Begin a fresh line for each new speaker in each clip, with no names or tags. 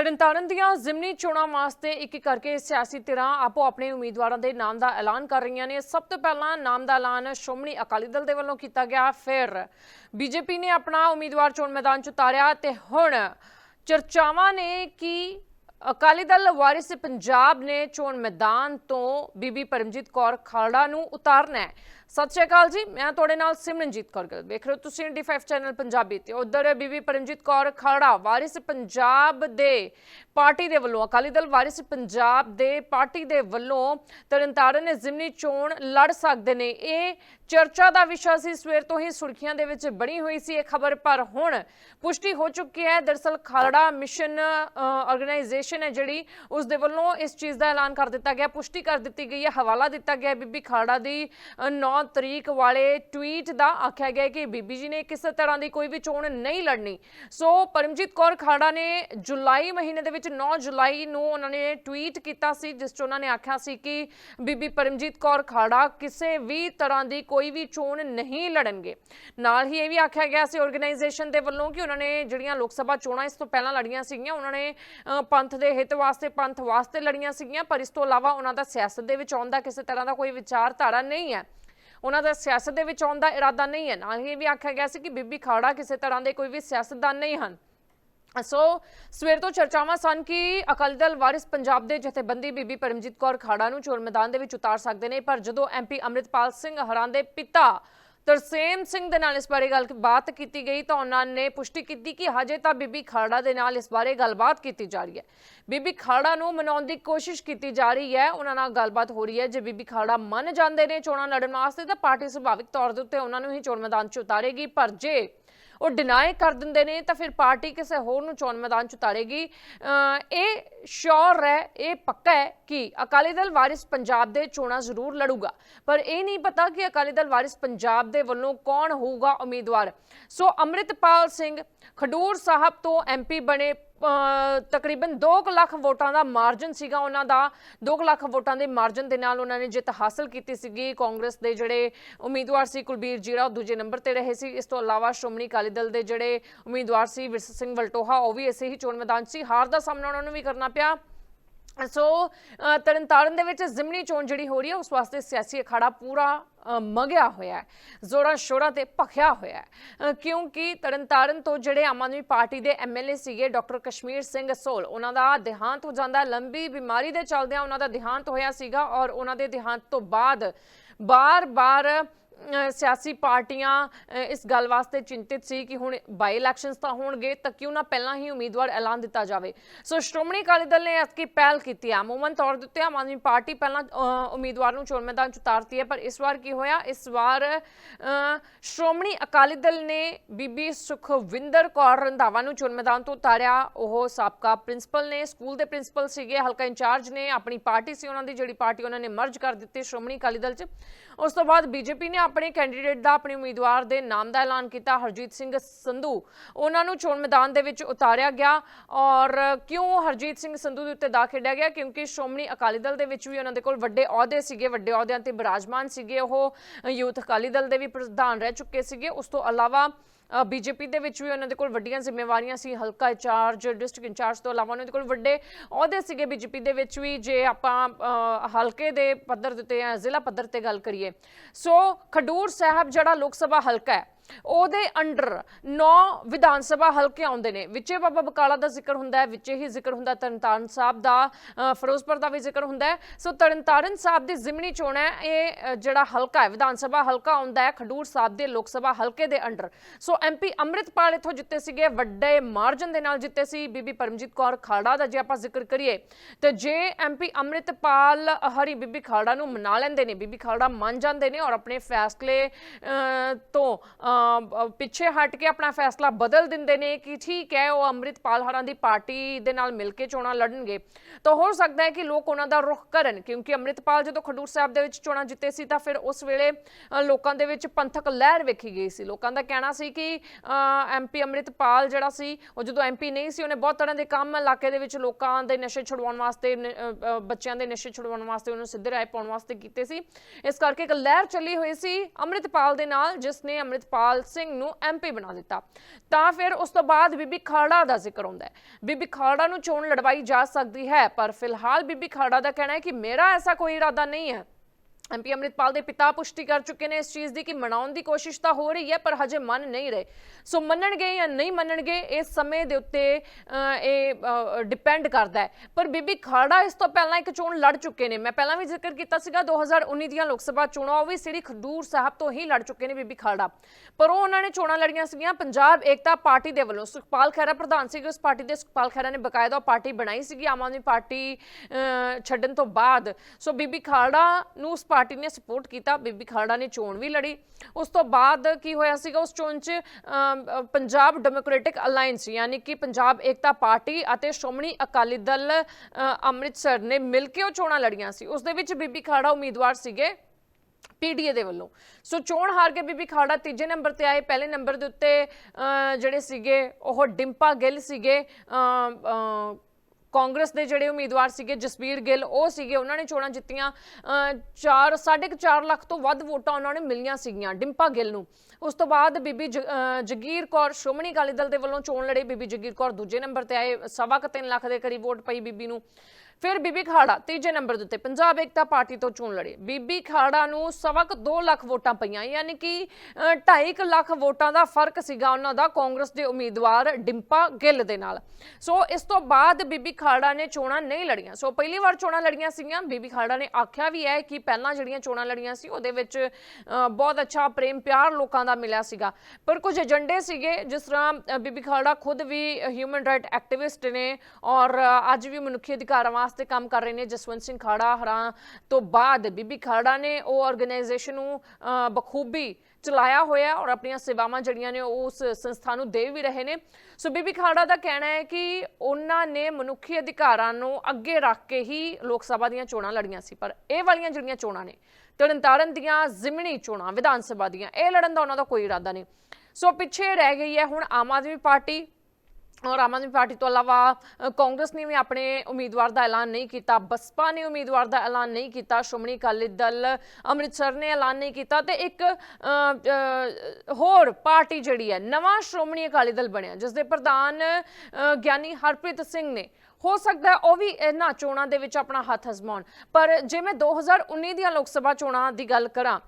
ਤਰਨਤਾਰਨ ਦੀਆਂ ਜ਼ਿਮਨੀ ਚੋਣਾਂ ਵਾਸਤੇ ਇੱਕ ਇੱਕ ਕਰਕੇ ਸਿਆਸੀ ਧਿਰਾਂ ਆਪੋ ਆਪਣੇ ਉਮੀਦਵਾਰਾਂ ਦੇ ਨਾਮ ਦਾ ਐਲਾਨ ਕਰ ਰਹੀਆਂ ਨੇ। ਸਭ ਤੋਂ ਪਹਿਲਾਂ ਨਾਮ ਦਾ ਐਲਾਨ ਸ਼੍ਰੋਮਣੀ ਅਕਾਲੀ ਦਲ ਦੇ ਵੱਲੋਂ ਕੀਤਾ ਗਿਆ। ਫਿਰ ਬੀਜੇਪੀ ਨੇ ਆਪਣਾ ਉਮੀਦਵਾਰ ਚੋਣ ਮੈਦਾਨ 'ਚ ਉਤਾਰਿਆ ਤੇ ਹੁਣ ਚਰਚਾਵਾਂ ਨੇ ਕਿ ਅਕਾਲੀ ਦਲ ਵਾਰਿਸ ਪੰਜਾਬ ਨੇ ਚੋਣ ਮੈਦਾਨ ਤੋਂ ਬੀਬੀ ਪਰਮਜੀਤ ਕੌਰ ਖਾਲੜਾ ਨੂੰ ਉਤਾਰਨਾ ਹੈ। ਸਤਿ ਸ਼੍ਰੀ ਅਕਾਲ ਜੀ, ਮੈਂ ਤੁਹਾਡੇ ਨਾਲ ਸਿਮਰਨਜੀਤ ਕੌਰ ਗੱਲ ਵੇਖ ਰਹੇ ਹੋ। ਤੁਸੀਂ ਡੀ5 ਚੈਨਲ ਪੰਜਾਬੀ ਤੇ ਉਧਰ ਬੀਬੀ ਪਰਮਜੀਤ ਕੌਰ ਖਾਲੜਾ ਵਾਰਿਸ ਪੰਜਾਬ ਦੇ ਪਾਰਟੀ ਦੇ ਵੱਲੋਂ, ਅਕਾਲੀ ਦਲ ਵਾਰਿਸ ਪੰਜਾਬ ਦੇ ਪਾਰਟੀ ਦੇ ਵੱਲੋਂ ਤਰਨਤਾਰਨ ਦੇ ਜ਼ਿਮਨੀ ਚੋਣ ਲੜ ਸਕਦੇ ਨੇ। ਇਹ ਚਰਚਾ ਦਾ ਵਿਸ਼ਾ ਸੀ, ਸਵੇਰ ਤੋਂ ਹੀ ਸੁਰਖੀਆਂ ਦੇ ਵਿੱਚ ਬਣੀ ਹੋਈ ਸੀ ਇਹ ਖਬਰ, ਪਰ ਹੁਣ ਪੁਸ਼ਟੀ ਹੋ ਚੁੱਕੀ ਹੈ। ਦਰਸਲ ਖਾਲੜਾ ਮਿਸ਼ਨ ਆਰਗੇਨਾਈਜੇਸ਼ਨ ਹੈ ਜਿਹੜੀ ਉਸ ਦੇ ਵੱਲੋਂ ਇਸ ਚੀਜ਼ ਦਾ ਐਲਾਨ ਕਰ ਦਿੱਤਾ ਗਿਆ ਪੁਸ਼ਟੀ ਕਰ ਦਿੱਤੀ ਗਈ ਹੈ ਹਵਾਲਾ ਦਿੱਤਾ ਗਿਆ ਬੀਬੀ ਖਾੜਾ ਦੀ ਅ, 9 ਤਰੀਕ ਵਾਲੇ ਟਵੀਟ ਦਾ ਆਖਿਆ ਗਿਆ ਕਿ ਬੀਬੀ ਜੀ ਨੇ ਕਿਸੇ ਤਰ੍ਹਾਂ ਦੀ ਕੋਈ ਵੀ ਚੋਣ ਨਹੀਂ ਲੜਨੀ। ਸੋ ਪਰਮਜੀਤ ਕੌਰ ਖਾੜਾ ਨੇ ਜੁਲਾਈ ਮਹੀਨੇ ਦੇ ਵਿੱਚ 9 ਜੁਲਾਈ ਨੂੰ ਉਹਨਾਂ ਨੇ ਟਵੀਟ ਕੀਤਾ ਸੀ ਜਿਸ 'ਚ ਉਹਨਾਂ ਨੇ ਆਖਿਆ ਸੀ ਕਿ ਬੀਬੀ ਪਰਮਜੀਤ ਕੌਰ ਖਾੜਾ ਕਿਸੇ ਵੀ ਤਰ੍ਹਾਂ ਦੀ ਕੋਈ ਵੀ ਚੋਣ ਨਹੀਂ ਲੜਨਗੇ। ਨਾਲ ਹੀ ਇਹ ਵੀ ਆਖਿਆ ਗਿਆ ਸੀ ਆਰਗੇਨਾਈਜੇਸ਼ਨ ਦੇ ਵੱਲੋਂ ਕਿ ਉਹਨਾਂ ਨੇ ਜਿਹੜੀਆਂ ਲੋਕ ਸਭਾ ਚੋਣਾਂ ਇਸ ਤੋਂ ਪਹਿਲਾਂ ਲੜੀਆਂ ਸੀਗੀਆਂ ਉਹਨਾਂ ਨੇ ਪੰਥ ਦੇ ਹਿੱਤ ਵਾਸਤੇ, ਪੰਥ ਵਾਸਤੇ ਲੜੀਆਂ ਸੀਗੀਆਂ, ਪਰ ਇਸ ਤੋਂ ਇਲਾਵਾ ਉਹਨਾਂ ਦਾ ਸਿਆਸਤ ਦੇ ਵਿੱਚ ਆਉਣ ਦਾ ਕਿਸੇ ਤਰ੍ਹਾਂ ਦਾ ਕੋਈ ਵਿਚਾਰਧਾਰਾ ਨਹੀਂ ਹੈ। ਉਹਨਾਂ ਦਾ ਸਿਆਸਤ ਦੇ ਵਿੱਚ ਆਉਣ ਦਾ ਇਰਾਦਾ ਨਹੀਂ ਹੈ। ਨਾਲ ਇਹ ਵੀ ਆਖਿਆ ਗਿਆ ਸੀ ਕਿ ਬੀਬੀ ਖਾੜਾ ਕਿਸੇ ਤਰ੍ਹਾਂ ਦੇ ਕੋਈ ਵੀ ਸਿਆਸਤਦਾਨ ਨਹੀਂ ਹਨ। ਸੋ, ਸਵੇਰ ਤੋਂ ਚਰਚਾਵਾਂ ਸਨ ਕਿ ਅਕਾਲੀ ਦਲ ਵਾਰਿਸ ਪੰਜਾਬ ਦੇ ਜਥੇਬੰਦੀ ਬੀਬੀ ਪਰਮਜੀਤ ਕੌਰ ਖਾੜਾ ਨੂੰ ਚੋਣ ਮੈਦਾਨ ਦੇ ਵਿੱਚ ਉਤਾਰ ਸਕਦੇ ਨੇ, ਪਰ ਜਦੋਂ ਐਮਪੀ ਅੰਮ੍ਰਿਤਪਾਲ ਸਿੰਘ ਹਰਾਂ ਦੇ ਪਿਤਾ ਤਰਸੇਮ ਸਿੰਘ ਦੇ ਨਾਲ ਇਸ ਬਾਰੇ ਗੱਲ ਬਾਤ ਕੀਤੀ ਗਈ ਤਾਂ ਉਹਨਾਂ ਨੇ ਪੁਸ਼ਟੀ ਕੀਤੀ ਕਿ ਹਜੇ ਤਾਂ ਬੀਬੀ ਖਾੜਾ ਦੇ ਨਾਲ ਇਸ ਬਾਰੇ ਗੱਲਬਾਤ ਕੀਤੀ ਜਾ ਰਹੀ ਹੈ। ਬੀਬੀ ਖਾੜਾ ਨੂੰ ਮਨਾਉਣ ਦੀ ਕੋਸ਼ਿਸ਼ ਕੀਤੀ ਜਾ ਰਹੀ ਹੈ। ਉਹਨਾਂ ਨਾਲ ਗੱਲਬਾਤ ਹੋ ਰਹੀ ਹੈ। ਜੇ ਬੀਬੀ ਖਾੜਾ ਮੰਨ ਜਾਂਦੇ ਨੇ ਚੋਣਾਂ ਲੜਨ ਵਾਸਤੇ ਤਾਂ ਪਾਰਟੀ ਸੁਭਾਵਿਕ ਤੌਰ ਦੇ ਉੱਤੇ ਉਹਨਾਂ ਨੂੰ ਹੀ ਚੋਣ ਮੈਦਾਨ 'ਚ ਉਤਾਰੇਗੀ। ਪਰ ਜੇ ਉਹ ਡਿਨਾਈ ਕਰ ਦਿੰਦੇ ਨੇ, ਤਾਂ ਫਿਰ ਪਾਰਟੀ ਕਿਸੇ ਹੋਰ ਨੂੰ ਚੋਣ ਮੈਦਾਨ ਚ ਉਤਾਰੇਗੀ। ਇਹ ਸ਼ੋਰ ਹੈ, ਇਹ ਪੱਕਾ ਹੈ ਕਿ ਅਕਾਲੀ ਦਲ ਵਾਰਿਸ ਪੰਜਾਬ ਦੇ ਚੋਣਾਂ ਜ਼ਰੂਰ ਲੜੂਗਾ। ਪਰ ਇਹ ਨਹੀਂ ਪਤਾ ਕਿ ਅਕਾਲੀ ਦਲ ਵਾਰਿਸ ਪੰਜਾਬ ਦੇ ਵੱਲੋਂ ਕੌਣ ਹੋਊਗਾ ਉਮੀਦਵਾਰ। ਸੋ ਅੰਮ੍ਰਿਤਪਾਲ ਸਿੰਘ ਖਡੂਰ ਸਾਹਿਬ ਤੋਂ ਐਮਪੀ ਬਣੇ ਤਕਰੀਬਨ 2 ਲੱਖ ਵੋਟਾਂ ਦਾ ਮਾਰਜਨ ਸੀਗਾ ਉਹਨਾਂ ਦਾ। 2 ਲੱਖ ਵੋਟਾਂ ਦੇ ਮਾਰਜਨ ਦੇ ਨਾਲ ਉਹਨਾਂ ਨੇ ਜਿੱਤ ਹਾਸਲ ਕੀਤੀ ਸੀਗੀ। ਕਾਂਗਰਸ ਦੇ ਜਿਹੜੇ ਉਮੀਦਵਾਰ ਸੀ ਕੁਲਬੀਰ ਜੀਰਾ, ਉਹ ਦੂਜੇ ਨੰਬਰ ਤੇ ਰਹੇ ਸੀ। ਇਸ ਤੋਂ ਇਲਾਵਾ ਸ਼੍ਰੋਮਣੀ ਅਕਾਲੀ ਦਲ ਦੇ ਜਿਹੜੇ ਉਮੀਦਵਾਰ ਸੀ ਵਿਰਸ ਸਿੰਘ ਵਲਟੋਹਾ, ਉਹ ਵੀ ਇਸੇ ਹੀ ਚੋਣ ਮੈਦਾਨ 'ਚ ਸੀ। ਹਾਰ ਦਾ ਸਾਹਮਣਾ ਉਹਨਾਂ ਨੂੰ ਵੀ ਕਰਨਾ ਪਿਆ। ਸੋ ਤਰਨਤਾਰਨ ਦੇ ਵਿੱਚ ਜ਼ਿਮਨੀ ਚੋਣ ਜਿਹੜੀ ਹੋ ਰਹੀ ਹੈ, ਉਸ ਵਾਸਤੇ ਸਿਆਸੀ ਅਖਾੜਾ ਪੂਰਾ ਮਗਿਆ ਹੋਇਆ ਹੈ। ਜ਼ੋਰਾਂ ਸ਼ੋਰਾਂ ਤੇ ਭਖਿਆ ਹੋਇਆ ਹੈ। ਕਿਉਂਕਿ ਤਰਨਤਾਰਨ ਤੋਂ ਜਿਹੜੇ ਆਮ ਆਦਮੀ ਪਾਰਟੀ ਦੇ ਐਮਐਲਏ ਸੀਗੇ, ਡਾਕਟਰ ਕਸ਼ਮੀਰ ਸਿੰਘ ਸੋਲ, ਉਹਨਾਂ ਦਾ ਦੇਹਾਂਤ ਹੋ ਜਾਂਦਾ, ਲੰਬੀ ਬਿਮਾਰੀ ਦੇ ਚੱਲਦਿਆਂ ਉਹਨਾਂ ਦਾ ਦੇਹਾਂਤ ਹੋਇਆ ਸੀਗਾ ਔਰ ਉਹਨਾਂ ਦੇ ਦੇਹਾਂਤ ਤੋਂ ਬਾਅਦ ਬਾਰ-ਬਾਰ ਸਿਆਸੀ ਪਾਰਟੀਆਂ ਇਸ ਗੱਲ ਵਾਸਤੇ ਚਿੰਤਿਤ ਸੀ ਕਿ ਹੁਣ ਬਾਈ ਇਲੈਕਸ਼ਨਸ ਤਾਂ ਹੋਣਗੇ, ਤਾਂ ਕਿਉਂ ਨਾ ਪਹਿਲਾਂ ਹੀ ਉਮੀਦਵਾਰ ਐਲਾਨ ਦਿੱਤਾ ਜਾਵੇ। ਸੋ ਸ਼੍ਰੋਮਣੀ ਅਕਾਲੀ ਦਲ ਨੇ ਇਸ ਕੀ ਪਹਿਲ ਕੀਤੀ ਹੈ ਅਮੂਮਨ ਤੌਰ ਦੇ ਉੱਤੇ ਆਮ ਆਦਮੀ ਪਾਰਟੀ ਪਹਿਲਾਂ ਉਮੀਦਵਾਰ ਨੂੰ ਚੋਣ ਮੈਦਾਨ ਚ ਉਤਾਰਤੀ ਹੈ, ਪਰ ਇਸ ਵਾਰ ਕੀ ਹੋਇਆ? ਇਸ ਵਾਰ ਸ਼੍ਰੋਮਣੀ ਅਕਾਲੀ ਦਲ ਨੇ ਬੀਬੀ ਸੁਖਵਿੰਦਰ ਕੌਰ ਰੰਧਾਵਾ ਨੂੰ ਚੋਣ ਮੈਦਾਨ ਤੋਂ ਉਤਾਰਿਆ। ਉਹ ਸਾਬਕਾ ਪ੍ਰਿੰਸੀਪਲ ਨੇ, ਸਕੂਲ ਦੇ ਪ੍ਰਿੰਸੀਪਲ ਸੀਗੇ, ਹਲਕਾ ਇੰਚਾਰਜ ਨੇ, ਆਪਣੀ ਪਾਰਟੀ ਸੀ ਉਹਨਾਂ ਦੀ, ਜਿਹੜੀ ਪਾਰਟੀ ਉਹਨਾਂ ਨੇ ਮਰਜ ਕਰ ਦਿੱਤੀ ਸ਼੍ਰੋਮਣੀ ਅਕਾਲੀ ਦਲ ਚ। ਉਸ ਤੋਂ ਬਾਅਦ ਬੀਜੇਪੀ ਨੇ ਆਪਣੇ ਕੈਂਡੀਡੇਟ ਦਾ, ਆਪਣੇ ਉਮੀਦਵਾਰ ਦੇ ਨਾਮ ਦਾ ਐਲਾਨ ਕੀਤਾ, ਹਰਜੀਤ ਸਿੰਘ ਸੰਧੂ। ਉਹਨਾਂ ਨੂੰ ਚੋਣ ਮੈਦਾਨ ਦੇ ਵਿੱਚ ਉਤਾਰਿਆ ਗਿਆ ਔਰ ਕਿਉਂ ਹਰਜੀਤ ਸਿੰਘ ਸੰਧੂ ਦੇ ਉੱਤੇ ਦਾ ਖੇਡਿਆ ਗਿਆ? ਕਿਉਂਕਿ ਸ਼੍ਰੋਮਣੀ ਅਕਾਲੀ ਦਲ ਦੇ ਵਿੱਚ ਵੀ ਉਹਨਾਂ ਦੇ ਕੋਲ ਵੱਡੇ ਅਹੁਦੇ ਸੀਗੇ, ਵੱਡੇ ਅਹੁਦਿਆਂ ਤੇ ਬਿਰਾਜਮਾਨ ਸੀਗੇ। ਉਹ ਯੂਥ ਅਕਾਲੀ ਦਲ ਦੇ ਵੀ ਪ੍ਰਧਾਨ ਰਹਿ ਚੁੱਕੇ ਸੀਗੇ। ਉਸ ਤੋਂ ਇਲਾਵਾ ਬੀਜੇਪੀ ਦੇ ਵਿੱਚ ਵੀ ਉਹਨਾਂ ਦੇ ਕੋਲ ਵੱਡੀਆਂ ਜ਼ਿੰਮੇਵਾਰੀਆਂ ਸੀ, ਹਲਕਾ ਇੰਚਾਰਜ, ਡਿਸਟ੍ਰਿਕਟ ਇੰਚਾਰਜ ਤੋਂ ਇਲਾਵਾ ਉਹਨਾਂ ਦੇ ਕੋਲ ਵੱਡੇ ਅਹੁਦੇ ਸੀਗੇ ਬੀਜੇਪੀ ਦੇ ਵਿੱਚ ਵੀ, ਜੇ ਆਪਾਂ ਹਲਕੇ ਦੇ ਪੱਧਰ 'ਤੇ ਜਾਂ ਜ਼ਿਲ੍ਹਾ ਪੱਧਰ ਤੇ ਗੱਲ ਕਰੀਏ। ਸੋ ਖਡੂਰ ਸਾਹਿਬ ਜਿਹੜਾ ਲੋਕ ਸਭਾ ਹਲਕਾ ਹੈ ਉਹਦੇ ਅੰਡਰ 9 ਵਿਧਾਨ ਸਭਾ ਹਲਕੇ ਆਉਂਦੇ ਨੇ। ਵਿੱਚੇ ਬਾਬਾ ਬਕਾਲਾ ਦਾ ਜ਼ਿਕਰ ਹੁੰਦਾ ਹੈ, ਵਿੱਚੇ ਹੀ ਜ਼ਿਕਰ ਹੁੰਦਾ ਤਰਨਤਾਰਨ ਸਾਹਿਬ ਦਾ ਫਿਰੋਜ਼ਪੁਰ ਦਾ ਵੀ ਜ਼ਿਕਰ ਹੁੰਦਾ ਹੈ। ਸੋ ਤਰਨਤਾਰਨ ਸਾਹਿਬ ਦੀ ਜ਼ਿਮਨੀ ਚੋਣ ਹੈ, ਇਹ ਜਿਹੜਾ ਹਲਕਾ ਹੈ, ਵਿਧਾਨ ਸਭਾ ਹਲਕਾ ਆਉਂਦਾ ਹੈ, ਖਡੂਰ ਸਾਹਿਬ ਦੇ ਲੋਕ ਸਭਾ ਹਲਕੇ ਦੇ ਅੰਡਰ। ਸੋ ਐਮਪੀ ਅੰਮ੍ਰਿਤਪਾਲ ਇਥੋਂ ਜਿੱਤੇ ਸੀਗੇ, ਵੱਡੇ ਮਾਰਜਨ ਦੇ ਨਾਲ ਜਿੱਤੇ ਸੀ ਬੀਬੀ ਪਰਮਜੀਤ ਕੌਰ ਖਾੜਾ ਦਾ ਜੇ ਆਪਾਂ ਜ਼ਿਕਰ ਕਰੀਏ, ਤੇ ਜੇ ਐਮਪੀ ਅੰਮ੍ਰਿਤਪਾਲ ਹਰੀ ਬੀਬੀ ਖਾੜਾ ਨੂੰ ਮਨਾ ਲੈਂਦੇ ਨੇ ਬੀਬੀ ਖਾੜਾ ਮੰਨ ਜਾਂਦੇ ਨੇ ਔਰ ਆਪਣੇ ਫੈਸਲੇ ਤੋਂ ਪਿੱਛੇ ਹਟ ਕੇ ਆਪਣਾ ਫੈਸਲਾ ਬਦਲ ਦਿੰਦੇ ਨੇ ਕਿ ਠੀਕ ਹੈ, ਉਹ ਅੰਮ੍ਰਿਤਪਾਲ ਹਰਾਂ ਦੀ ਪਾਰਟੀ ਦੇ ਨਾਲ ਮਿਲ ਕੇ ਚੋਣਾਂ ਲੜਨਗੇ। ਤਾਂ ਹੋ ਸਕਦਾ ਹੈ ਕਿ ਲੋਕ ਉਹਨਾਂ ਦਾ ਰੁਖ ਕਰਨ, ਕਿਉਂਕਿ ਅੰਮ੍ਰਿਤਪਾਲ ਜਦੋਂ ਖਡੂਰ ਸਾਹਿਬ ਦੇ ਵਿੱਚ ਚੋਣਾਂ ਜਿੱਤੇ ਸੀ ਤਾਂ ਫਿਰ ਉਸ ਵੇਲੇ ਲੋਕਾਂ ਦੇ ਵਿੱਚ ਪੰਥਕ ਲਹਿਰ ਵੇਖੀ ਗਈ ਸੀ। ਲੋਕਾਂ ਦਾ ਕਹਿਣਾ ਸੀ ਕਿ ਐਮਪੀ ਅੰਮ੍ਰਿਤਪਾਲ ਜਿਹੜਾ ਸੀ, ਉਹ ਜਦੋਂ ਐਮਪੀ ਨਹੀਂ ਸੀ, ਉਹਨੇ ਬਹੁਤ ਤਰ੍ਹਾਂ ਦੇ ਕੰਮ ਇਲਾਕੇ ਦੇ ਵਿੱਚ ਲੋਕਾਂ ਦੇ ਨਸ਼ੇ ਛੁਡਵਾਉਣ ਵਾਸਤੇ ਬੱਚਿਆਂ ਦੇ ਨਸ਼ੇ ਛੁਡਵਾਉਣ ਵਾਸਤੇ ਉਹਨੂੰ ਸਿੱਧੇ ਰਾਹ ਪਾਉਣ ਵਾਸਤੇ ਕੀਤੇ ਸੀ। ਇਸ ਕਰਕੇ ਇੱਕ ਲਹਿਰ ਚੱਲੀ ਹੋਈ ਸੀ ਅੰਮ੍ਰਿਤਪਾਲ ਦੇ ਨਾਲ, ਜਿਸ ਨੇ ਅੰਮ੍ਰਿਤਪਾਲ ਅੰਮ੍ਰਿਤਪਾਲ ਸਿੰਘ ਨੂੰ ਐਮਪੀ ਬਣਾ ਦਿੱਤਾ। ਤਾਂ ਫਿਰ ਉਸ ਤੋਂ ਬਾਅਦ ਬੀਬੀ ਖਾੜਾ ਦਾ ਜ਼ਿਕਰ ਹੁੰਦਾ ਹੈ। ਬੀਬੀ ਖਾੜਾ ਨੂੰ ਚੋਣ ਲੜਵਾਈ ਜਾ ਸਕਦੀ ਹੈ, ਪਰ ਫਿਲਹਾਲ ਬੀਬੀ ਖਾੜਾ ਦਾ ਕਹਿਣਾ ਹੈ ਕਿ ਮੇਰਾ ਐਸਾ ਕੋਈ ਇਰਾਦਾ ਨਹੀਂ ਹੈ। ਐਮਪੀ ਅੰਮ੍ਰਿਤਪਾਲ ਦੇ ਪਿਤਾ ਪੁਸ਼ਟੀ ਕਰ ਚੁੱਕੇ ਨੇ ਇਸ ਚੀਜ਼ ਦੀ ਕਿ ਮਨਾਉਣ ਦੀ ਕੋਸ਼ਿਸ਼ ਤਾਂ ਹੋ ਰਹੀ ਹੈ, ਪਰ ਹਜੇ ਮੰਨ ਨਹੀਂ ਰਹੇ। ਸੋ ਮੰਨਣਗੇ ਜਾਂ ਨਹੀਂ ਮੰਨਣਗੇ, ਇਸ ਸਮੇਂ ਦੇ ਉੱਤੇ ਇਹ ਡਿਪੈਂਡ ਕਰਦਾ ਹੈ। ਪਰ ਬੀਬੀ ਖਾੜਾ ਇਸ ਤੋਂ ਪਹਿਲਾਂ ਇੱਕ ਚੋਣ ਲੜ ਚੁੱਕੇ ਨੇ। ਮੈਂ ਪਹਿਲਾਂ ਵੀ ਜ਼ਿਕਰ ਕੀਤਾ ਸੀਗਾ 2019 ਦੀਆਂ ਲੋਕ ਸਭਾ ਚੋਣਾਂ, ਉਹ ਵੀ ਸ੍ਰੀ ਖਡੂਰ ਸਾਹਿਬ ਤੋਂ ਹੀ ਲੜ ਚੁੱਕੇ ਨੇ ਬੀਬੀ ਖਾੜਾ। ਪਰ ਉਹ ਉਹਨਾਂ ਨੇ ਚੋਣਾਂ ਲੜੀਆਂ ਸੀਗੀਆਂ ਪੰਜਾਬ ਏਕਤਾ ਪਾਰਟੀ ਦੇ ਵੱਲੋਂ। ਸੁਖਪਾਲ ਖਹਿਰਾ ਪ੍ਰਧਾਨ ਸੀਗੇ, ਉਸ ਪਾਰਟੀ ਦੇ ਸੁਖਪਾਲ ਖਹਿਰਾ ਨੇ ਬਕਾਇਦਾ ਉਹ ਪਾਰਟੀ ਬਣਾਈ ਸੀਗੀ, ਆਮ ਆਦਮੀ ਪਾਰਟੀ ਛੱਡਣ ਤੋਂ ਬਾਅਦ। ਸੋ ਬੀਬੀ ਖਾੜਾ ਨੂੰ ਉਸ ਪਾਰਟੀ ਨੇ ਸਪੋਰਟ ਕੀਤਾ, ਬੀਬੀ ਖਾੜਾ ਨੇ ਚੋਣ ਵੀ ਲੜੀ। ਉਸ ਤੋਂ ਬਾਅਦ ਕੀ ਹੋਇਆ ਸੀਗਾ, ਉਸ ਚੋਣ 'ਚ ਪੰਜਾਬ ਡੈਮੋਕ੍ਰੈਟਿਕ ਅਲਾਈਅੰਸ ਯਾਨੀ ਕਿ ਪੰਜਾਬ ਏਕਤਾ ਪਾਰਟੀ ਅਤੇ ਸ਼੍ਰੋਮਣੀ ਅਕਾਲੀ ਦਲ ਅੰਮ੍ਰਿਤਸਰ ਨੇ ਮਿਲ ਕੇ ਉਹ ਚੋਣਾਂ ਲੜੀਆਂ ਸੀ। ਉਸ ਦੇ ਵਿੱਚ ਬੀਬੀ ਖਾੜਾ ਉਮੀਦਵਾਰ ਸੀਗੇ ਪੀਡੀਏ ਦੇ ਵੱਲੋਂ। ਸੋ ਚੋਣ ਹਾਰ ਕੇ ਬੀਬੀ ਖਾੜਾ ਤੀਜੇ ਨੰਬਰ ਤੇ ਆਏ। ਪਹਿਲੇ ਨੰਬਰ ਦੇ ਉੱਤੇ ਜਿਹੜੇ ਸੀਗੇ, ਉਹ ਡਿੰਪਾ ਗਿੱਲ ਸੀਗੇ ਕਾਂਗਰਸ ਦੇ ਜਿਹੜੇ ਉਮੀਦਵਾਰ ਸੀਗੇ ਜਸਬੀਰ ਗਿੱਲ, ਉਹ ਸੀਗੇ, ਉਹਨਾਂ ਨੇ ਚੋਣਾਂ ਜਿੱਤੀਆਂ। 4 4.5 ਲੱਖ ਤੋਂ ਵੱਧ ਵੋਟਾਂ ਉਹਨਾਂ ਨੇ ਮਿਲੀਆਂ ਸੀਗੀਆਂ ਡਿੰਪਾ ਗਿੱਲ ਨੂੰ। ਉਸ ਤੋਂ ਬਾਅਦ ਬੀਬੀ ਜਗੀਰ ਕੌਰ ਸ਼੍ਰੋਮਣੀ ਅਕਾਲੀ ਦਲ ਦੇ ਵੱਲੋਂ ਚੋਣ ਲੜੀ ਬੀਬੀ ਜਗੀਰ ਕੌਰ ਦੂਜੇ ਨੰਬਰ ਤੇ ਆਏ। ਸਵਾ ਕੁ ਤਿੰਨ ਲੱਖ ਦੇ ਕਰੀਬ ਵੋਟ ਪਈ ਬੀਬੀ ਨੂੰ। ਫਿਰ ਬੀਬੀ ਖਾੜਾ ਤੀਜੇ ਨੰਬਰ ਦੇ ਉੱਤੇ ਪੰਜਾਬ ਏਕਤਾ ਪਾਰਟੀ ਤੋਂ ਚੋਣ ਲੜੇ। ਬੀਬੀ ਖਾੜਾ ਨੂੰ ਸਵਕ ਕੁ 2 ਲੱਖ ਵੋਟਾਂ ਪਈਆਂ, ਯਾਨੀ ਕਿ 2.5 ਲੱਖ ਵੋਟਾਂ ਦਾ ਫ਼ਰਕ ਸੀਗਾ ਉਹਨਾਂ ਦਾ ਕਾਂਗਰਸ ਦੇ ਉਮੀਦਵਾਰ ਡਿੰਪਾ ਗਿੱਲ ਦੇ ਨਾਲ। ਸੋ ਇਸ ਤੋਂ ਬਾਅਦ ਬੀਬੀ ਖਾੜਾ ਨੇ ਚੋਣਾਂ ਨਹੀਂ ਲੜੀਆਂ। ਸੋ ਪਹਿਲੀ ਵਾਰ ਚੋਣਾਂ ਲੜੀਆਂ ਸੀਗੀਆਂ। ਬੀਬੀ ਖਾੜਾ ਨੇ ਆਖਿਆ ਵੀ ਹੈ ਕਿ ਪਹਿਲਾਂ ਜਿਹੜੀਆਂ ਚੋਣਾਂ ਲੜੀਆਂ ਸੀ, ਉਹਦੇ ਵਿੱਚ ਬਹੁਤ ਅੱਛਾ ਪ੍ਰੇਮ ਪਿਆਰ ਲੋਕਾਂ ਦਾ ਮਿਲਿਆ ਸੀਗਾ। ਪਰ ਕੁਝ ਏਜੰਡੇ ਸੀਗੇ, ਜਿਸ ਤਰ੍ਹਾਂ ਬੀਬੀ ਖਾੜਾ ਖੁਦ ਵੀ ਹਿਊਮਨ ਰਾਈਟ ਐਕਟਿਵਿਸਟ ਨੇ ਔਰ ਅੱਜ ਵੀ ਮਨੁੱਖੀ ਅਧਿਕਾਰਾਂ ਵਾਸਤੇ ਕੰਮ ਕਰ ਰਹੇ ਨੇ। ਜਸਵੰਤ ਸਿੰਘ ਖਾੜਾ ਹਰਾਂ ਤੋਂ ਬਾਅਦ ਬੀਬੀ ਖਾੜਾ ਨੇ ਉਹ ਆਰਗੇਨਾਈਜੇਸ਼ਨ ਨੂੰ ਬਖੂਬੀ ਚਲਾਇਆ ਹੋਇਆ ਔਰ ਆਪਣੀਆਂ ਸੇਵਾਵਾਂ ਜਿਹੜੀਆਂ ਨੇ ਉਸ ਸੰਸਥਾ ਨੂੰ ਦੇ ਵੀ ਰਹੇ ਨੇ। ਸੋ ਬੀਬੀ ਖਾੜਾ ਦਾ ਕਹਿਣਾ ਹੈ ਕਿ ਉਹਨਾਂ ਨੇ ਮਨੁੱਖੀ ਅਧਿਕਾਰਾਂ ਨੂੰ ਅੱਗੇ ਰੱਖ ਕੇ ਹੀ ਲੋਕ ਸਭਾ ਦੀਆਂ ਚੋਣਾਂ ਲੜੀਆਂ ਸੀ। ਪਰ ਇਹ ਵਾਲੀਆਂ ਜਿਹੜੀਆਂ ਚੋਣਾਂ ਨੇ, ਤਰਨਤਾਰਨ ਦੀਆਂ ਜ਼ਿਮਣੀ ਚੋਣਾਂ, ਵਿਧਾਨ ਸਭਾ ਦੀਆਂ, ਇਹ ਲੜਨ ਦਾ ਉਹਨਾਂ ਦਾ ਕੋਈ ਇਰਾਦਾ ਨਹੀਂ। ਸੋ ਪਿੱਛੇ ਰਹਿ ਗਈ ਹੈ ਹੁਣ ਆਮ ਆਦਮੀ ਪਾਰਟੀ। ਔਰ ਆਮ ਆਦਮੀ ਪਾਰਟੀ ਤੋਂ ਇਲਾਵਾ ਕਾਂਗਰਸ ਨੇ ਵੀ ਆਪਣੇ ਉਮੀਦਵਾਰ ਦਾ ਐਲਾਨ ਨਹੀਂ ਕੀਤਾ, ਬਸਪਾ ਨੇ ਉਮੀਦਵਾਰ ਦਾ ਐਲਾਨ ਨਹੀਂ ਕੀਤਾ, ਸ਼੍ਰੋਮਣੀ ਅਕਾਲੀ ਦਲ ਅੰਮ੍ਰਿਤਸਰ ਨੇ ਐਲਾਨ ਨਹੀਂ ਕੀਤਾ ਤੇ ਇੱਕ ਹੋਰ ਪਾਰਟੀ ਜਿਹੜੀ ਹੈ, ਨਵਾਂ ਸ਼੍ਰੋਮਣੀ ਅਕਾਲੀ ਦਲ ਬਣਿਆ ਜਿਸ ਦੇ ਪ੍ਰਧਾਨ ਗਿਆਨੀ ਹਰਪ੍ਰੀਤ ਸਿੰਘ ਨੇ, ਹੋ ਸਕਦਾ ਉਹ ਵੀ ਇਹਨਾਂ ਚੋਣਾਂ ਦੇ ਵਿੱਚ ਆਪਣਾ ਹੱਥ ਅਜ਼ਮਾਉਣ। ਪਰ ਜੇ ਮੈਂ 2019 ਦੀਆਂ ਲੋਕ ਸਭਾ ਚੋਣਾਂ ਦੀ ਗੱਲ ਕਰਾਂ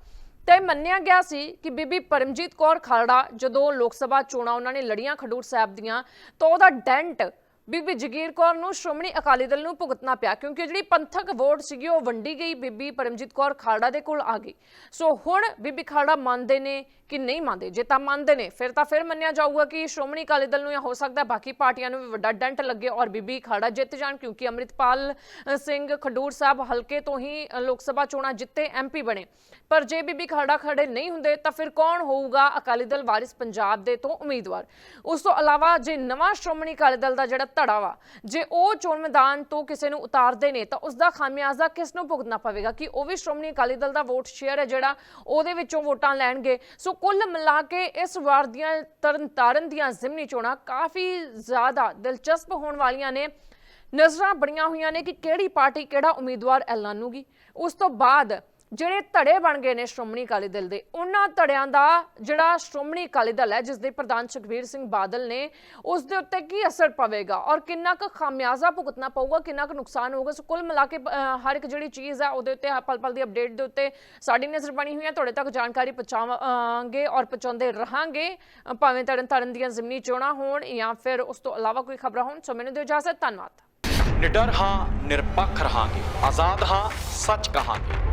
ਤੇ ਮੰਨਿਆ ਗਿਆ ਸੀ ਕਿ ਬੀਬੀ ਪਰਮਜੀਤ ਕੌਰ ਖਾਲੜਾ ਜਦੋਂ ਲੋਕ ਸਭਾ ਚੋਣਾਂ ਉਹਨਾਂ ਨੇ ਲੜੀਆਂ ਖਡੂਰ ਸਾਹਿਬ ਦੀਆਂ, ਤਾਂ ਉਹਦਾ ਡੈਂਟ ਬੀਬੀ ਜਗੀਰ ਕੌਰ ਨੂੰ ਸ਼੍ਰੋਮਣੀ ਅਕਾਲੀ ਦਲ ਨੂੰ ਭੁਗਤਣਾ ਪਿਆ, ਕਿਉਂਕਿ ਜਿਹੜੀ ਪੰਥਕ ਵੋਟ ਸੀਗੀ ਉਹ ਵੰਡੀ ਗਈ ਬੀਬੀ ਪਰਮਜੀਤ ਕੌਰ ਖਾਲੜਾ ਦੇ ਕੋਲ ਆ ਗਈ। ਸੋ ਹੁਣ ਬੀਬੀ ਖਾਲੜਾ ਮੰਨਦੇ ਨੇ ਕਿ ਨਹੀਂ ਮੰਨਦੇ। ਜੇ ਤਾਂ ਮੰਨਦੇ ਨੇ, ਫਿਰ ਤਾਂ ਫਿਰ ਮੰਨਿਆ ਜਾਊਗਾ ਕਿ ਸ਼੍ਰੋਮਣੀ ਅਕਾਲੀ ਦਲ ਨੂੰ ਜਾਂ ਹੋ ਸਕਦਾ ਬਾਕੀ ਪਾਰਟੀਆਂ ਨੂੰ ਵੀ ਵੱਡਾ ਡੰਟ ਲੱਗੇ ਔਰ ਬੀਬੀ ਖਾਲੜਾ ਜਿੱਤ ਜਾਣ, ਕਿਉਂਕਿ ਅੰਮ੍ਰਿਤਪਾਲ ਸਿੰਘ ਖਡੂਰ ਸਾਹਿਬ ਹਲਕੇ ਤੋਂ ਹੀ ਲੋਕ ਸਭਾ ਚੋਣਾਂ ਜਿੱਤੇ ਐਮਪੀ ਬਣੇ। ਪਰ ਜੇ ਬੀਬੀ ਖਾਲੜਾ ਖੜੇ ਨਹੀਂ ਹੁੰਦੇ, ਤਾਂ ਫਿਰ ਕੌਣ ਹੋਊਗਾ ਅਕਾਲੀ ਦਲ ਵਾਰਿਸ ਪੰਜਾਬ ਦੇ ਤੋਂ ਉਮੀਦਵਾਰ? ਉਸ ਤੋਂ ਇਲਾਵਾ ਜੇ ਨਵਾਂ ਸ਼੍ਰੋਮਣੀ ਅਕਾਲੀ ਦਲ ਦਾ ਜਿਹੜਾ ਧੜਾ ਵਾ, ਜੇ ਉਹ ਚੋਣ ਮੈਦਾਨ ਤੋਂ ਕਿਸੇ ਨੂੰ ਉਤਾਰਦੇ ਨੇ, ਤਾਂ ਉਸ ਦਾ ਖਾਮਿਆਜ਼ਾ ਕਿਸ ਨੂੰ ਭੁਗਤਣਾ ਪਵੇਗਾ? ਕਿ ਉਹ ਵੀ ਸ਼੍ਰੋਮਣੀ ਅਕਾਲੀ ਦਲ ਦਾ ਵੋਟ ਸ਼ੇਅਰ ਹੈ ਜਿਹੜਾ ਉਹਦੇ ਵਿੱਚੋਂ ਵੋਟਾਂ ਲੈਣਗੇ। ਸੋ ਕੁੱਲ ਮਿਲਾ ਕੇ ਇਸ ਵਾਰ ਦੀਆਂ ਤਰਨਤਾਰਨ ਦੀਆਂ ਜ਼ਿਮਨੀ ਚੋਣਾਂ ਕਾਫੀ ਜ਼ਿਆਦਾ ਦਿਲਚਸਪ ਹੋਣ ਵਾਲੀਆਂ ਨੇ। ਨਜ਼ਰਾਂ ਬੜੀਆਂ ਹੋਈਆਂ ਨੇ ਕਿ ਕਿਹੜੀ ਪਾਰਟੀ ਕਿਹੜਾ ਉਮੀਦਵਾਰ ਐਲਾਨੂਗੀ। ਉਸ ਤੋਂ ਬਾਅਦ ਜਿਹੜੇ ਧੜੇ ਬਣ ਗਏ ਨੇ ਸ਼੍ਰੋਮਣੀ ਅਕਾਲੀ ਦਲ ਦੇ, ਉਹਨਾਂ ਧੜਿਆਂ ਦਾ ਜਿਹੜਾ ਸ਼੍ਰੋਮਣੀ ਅਕਾਲੀ ਦਲ ਹੈ, ਜਿਸ ਦੇ ਪ੍ਰਧਾਨ ਸੁਖਬੀਰ ਸਿੰਘ ਬਾਦਲ ਨੇ, ਉਸ ਦੇ ਉੱਤੇ ਕੀ ਅਸਰ ਪਵੇਗਾ ਔਰ ਕਿੰਨਾ ਕੁ ਖਾਮਿਆਜ਼ਾ ਭੁਗਤਣਾ ਪਊਗਾ, ਕਿੰਨਾ ਕੁ ਨੁਕਸਾਨ ਹੋਊਗਾ? ਸੋ ਕੁੱਲ ਮਿਲਾ ਕੇ ਹਰ ਇੱਕ ਜਿਹੜੀ ਚੀਜ਼ ਹੈ, ਉਹਦੇ ਉੱਤੇ ਪਲ ਪਲ ਦੀ ਅਪਡੇਟ ਦੇ ਉੱਤੇ ਸਾਡੀ ਨਜ਼ਰ ਬਣੀ ਹੋਈ ਹੈ। ਤੁਹਾਡੇ ਤੱਕ ਜਾਣਕਾਰੀ ਪਹੁੰਚਾਵਾਂਗੇ ਔਰ ਪਹੁੰਚਾਉਂਦੇ ਰਹਾਂਗੇ। ਭਾਵੇਂ ਤਰਨ ਤਾਰਨ ਦੀਆਂ ਜ਼ਿਮਨੀ ਚੋਣਾਂ ਹੋਣ ਜਾਂ ਫਿਰ ਉਸ ਤੋਂ ਇਲਾਵਾ ਕੋਈ ਖਬਰਾਂ ਹੋਣ, ਸੋ ਮੈਨੂੰ ਦਿਓ ਇਜਾਜ਼ਤ। ਧੰਨਵਾਦ।
ਨਿਡਰ ਹਾਂ, ਨਿਰਪੱਖ ਰਹਾਂਗੇ। ਆਜ਼ਾਦ ਹਾਂ, ਸੱਚ ਕਹਾਂਗੇ।